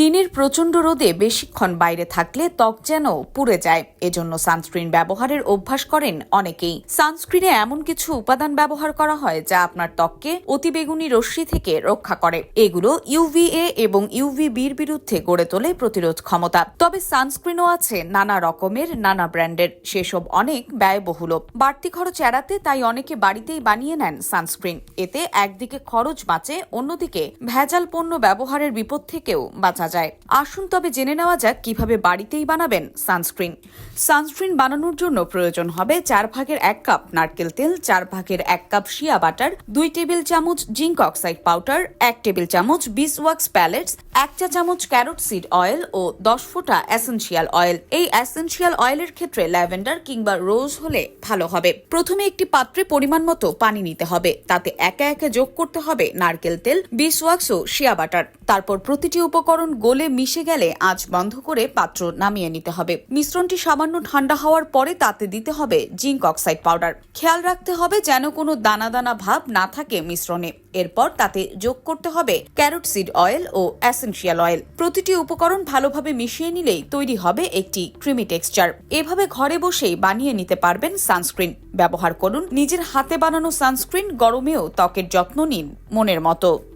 দিনের প্রচণ্ড রোদে বেশিক্ষণ বাইরে থাকলে ত্বক যেন পুড়ে যায়। এজন্য সানস্ক্রিন ব্যবহারের অভ্যাস করেন অনেকেই। সানস্ক্রিনে এমন কিছু উপাদান ব্যবহার করা হয় যা আপনার ত্বককে অতিবেগুনি রশ্মি থেকে রক্ষা করে। এগুলো ইউভিএ এবং ইউভিবির বিরুদ্ধে গড়ে তোলে প্রতিরোধ ক্ষমতা। তবে সানস্ক্রিনও আছে নানা রকমের, নানা ব্র্যান্ডের। সেসব অনেক ব্যয়বহুল বাড়তি খরচ এড়াতে তাই অনেকে বাড়িতেই বানিয়ে নেন সানস্ক্রিন। এতে একদিকে খরচ বাঁচে, অন্যদিকে ভেজাল পণ্য ব্যবহারের বিপদ থেকেও বাঁচা যায়। আসুন তবে জেনে নেওয়া যাক কীভাবে বাড়িতেই বানাবেন সানস্ক্রিন। সানস্ক্রিন বানানোর জন্য প্রয়োজন হবে চার ভাগের এক কাপ নারকেল তেল, চার ভাগের এক কাপ শিয়া বাটার, দুই টেবিল চামচ জিঙ্ক অক্সাইড পাউডার, এক টেবিল চামচ বিস ওয়াক্স প্যালেটস, এক চা চামচ ক্যারোট সিড অয়েল ও দশ ফোঁটা এসেনশিয়াল অয়েল। এই এসেনশিয়াল অয়েলের ক্ষেত্রে ল্যাভেন্ডার কিংবা রোজ হলে ভালো হবে। প্রথমে একটি পাত্রে পরিমাণ মতো পানি নিতে হবে। তাতে একে একে যোগ করতে হবে নারকেল তেল বিস ওয়াক্স ও শিয়া বাটার। তারপর প্রতিটি উপকরণ গলে মিশে গেলে আঁচ বন্ধ করে পাত্র নামিয়ে নিতে হবে। মিশ্রণটি সামান্য ঠান্ডা হওয়ার পরে তাতে দিতে হবে জিঙ্ক অক্সাইড পাউডার। খেয়াল রাখতে হবে যেন কোনো দানা দানা ভাব না থাকে মিশ্রণে। এরপর তাতে যোগ করতে হবে ক্যারোট সিড অয়েল ও অ্যাসেনশিয়াল অয়েল। প্রতিটি উপকরণ ভালোভাবে মিশিয়ে নিলেই তৈরি হবে একটি ক্রিমি টেক্সচার। এভাবে ঘরে বসেই বানিয়ে নিতে পারবেন সানস্ক্রিন। ব্যবহার করুন, নিজের হাতে বানানো সানস্ক্রিন গরমেও ত্বকের যত্ন নিন মনের মতো।